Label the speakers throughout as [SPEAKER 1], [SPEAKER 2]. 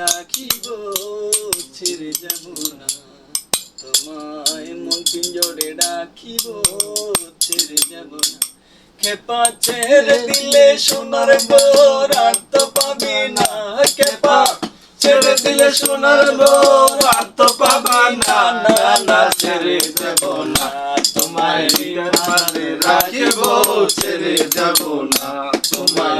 [SPEAKER 1] রাখিব ছেড়ে যাব না। তোমায় মন পিঞ্জরে রাখিব ছেড়ে যাব না। খেপা ছেড়ে দিলে সোনার বোর আর তো পাবি না। খেপা ছেড়ে দিলে সোনার বোর আর তো পাবি না। না না, ছেড়ে যাব না। তোমায় রাখিব, ছেড়ে যাব না। তোমায়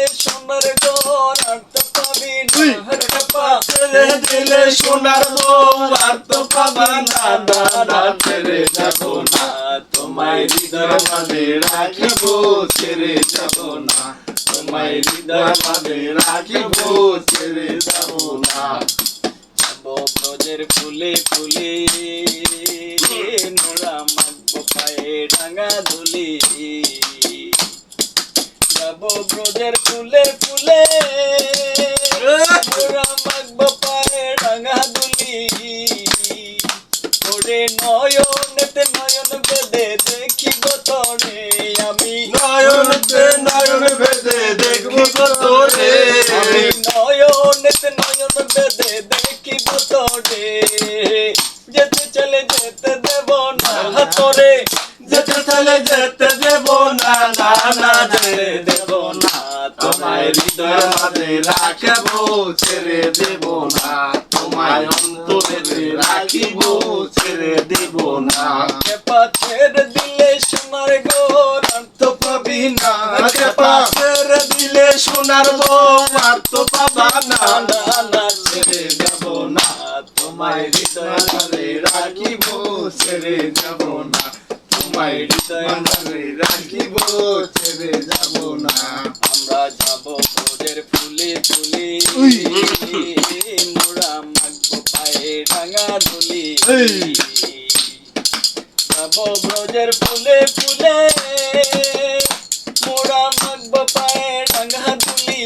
[SPEAKER 1] ছেড়ে দিলে সোনার বউ তো পাবি না না ছেড়ে যাব না। তোমায় হৃদয় মাঝে রাখিব, ছেড়ে যাব না। তোমায় হৃদয় মাঝে রাখিব, ছেড়ে যাব না। ফুলে ফুলে মোরা মাগব পায়ে ডাঙা ধুলি। যাব ব্রজের ফুলে ফুলে মোরা ওরে নয়নেতে নয়ন বেদে দেখিব তরে আমি।
[SPEAKER 2] নয়নতে নয়ন বেদে দেখব তোরে
[SPEAKER 1] আমি নয়নেতে নয়ন বেদে দেখিব তরে যেতে চলে যেতে দেব না হাতরে।
[SPEAKER 2] যেতে চলে যেতে দেব না তোমায় মাঝে রাখব ছেড়ে দেব না। তোমায় অন্তরে রাখিব ছেড়ে দেব না।
[SPEAKER 1] ছেড়ে দিলে সোনার গোর আর তো পাবি না।
[SPEAKER 2] ছেড়ে দিলে সোনার বউ আর তো পাবা না। ছেড়ে যাব না। তোমায় হৃদয় মাঝে রাখিব ছেড়ে যাব না। যাব না
[SPEAKER 1] আমরা যাব ভোজের ফুলে ফুলে। মোরা মাগবো পায়ে যাব ব্রজের ফুলে ফুলে মোরা মাগবো পায়ে ডাঙা ধুলি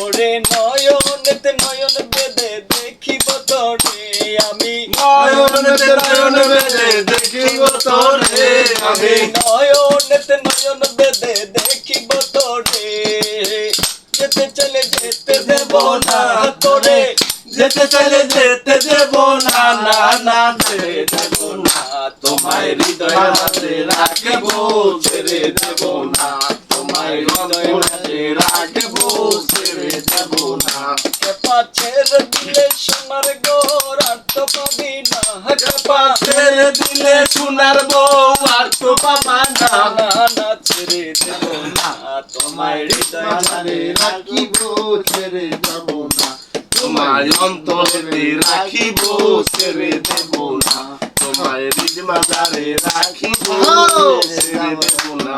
[SPEAKER 1] ওরে নয়নেতে নয়ন বেদে দেখিব তোরে আমি
[SPEAKER 2] নয়নতে নয়ন বেদে দেখিব তোরে আমি।
[SPEAKER 1] নয়নেতে নয়ন বেদে দেখিব তোরে। যেতে চলে যেতে দেব না তোরে।
[SPEAKER 2] যেতে চলে যেতে দেব না না না দেব না। তোমায় হৃদয় মাঝে রাখব ছেড়ে দেব না। তোমায় হৃদয় রাখব ছেড়ে দেব না।
[SPEAKER 1] খেপা দিলে সোনার গোর আর তো পাবি
[SPEAKER 2] ছেড়ে দিলে সোনার বউ আর তো পাবা না
[SPEAKER 1] না ছেড়ে দেব না তোমায় হৃদয়
[SPEAKER 2] রাখিব ছেড়ে দেব না। তোমার অন্তরে রাখিব ছেড়ে দেব না। তোমার হৃদ মাজারে রাখিব ছেড়ে দেব না।